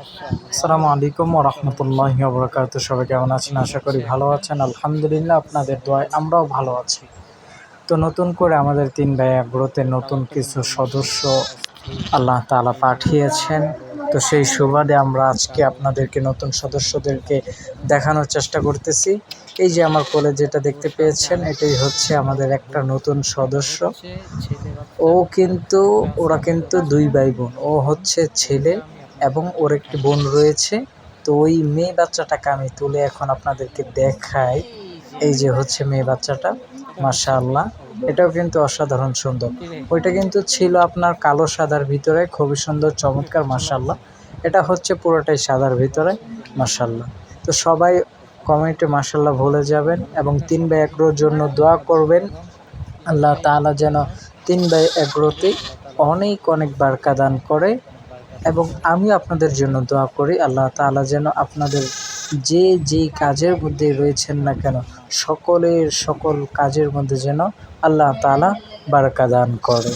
আসসালামু আলাইকুম রহমতুল্লাহ বরকাত সবাই কেমন আছেন? আশা করি ভালো আছেন। আলহামদুলিল্লাহ, আপনাদের দোয়ায় আমরাও ভালো আছি। তো নতুন করে আমাদের তিন ভাই আগ্রহতে নতুন কিছু সদস্য আল্লাহ তালা পাঠিয়েছেন। তো সেই সুবাদে আমরা আজকে আপনাদেরকে, নতুন সদস্যদেরকে দেখানোর চেষ্টা করতেছি। এই যে আমার কোলে যেটা দেখতে পেয়েছেন, এটাই হচ্ছে আমাদের একটা নতুন সদস্য। ও কিন্তু, ওরা কিন্তু দুই ভাই বোন। ও হচ্ছে ছেলে। এবং ওর একটি বোন রয়েছে। তো ওই মেয়ে বাচ্চাটাকে আমি তুলে এখন আপনাদেরকে দেখাই। এই যে হচ্ছে মেয়ে বাচ্চাটা, মাশাআল্লাহ। এটাও কিন্তু অসাধারণ সুন্দর। ওইটা কিন্তু ছিল আপনার কালো সাদার ভিতরে, খুবই সুন্দর, চমৎকার, মাশাআল্লাহ। এটা হচ্ছে পুরোটাই সাদার ভিতরে, মাশাআল্লাহ। তো সবাই কমেন্টে মাশাআল্লাহ ভুলে যাবেন এবং তিন ভাই একরোর জন্য দোয়া করবেন। আল্লাহ তাআলা যেন তিন ভাই একরোতে অনেক অনেক বারকা দান করে। এবং আমি আপনাদের জন্য দোয়া করি, আল্লাহ তালা যেন আপনাদের যে যেই কাজের মধ্যে রয়েছেন না কেন, সকলের সকল কাজের মধ্যে যেন আল্লাহ তালা বারকা দান করে।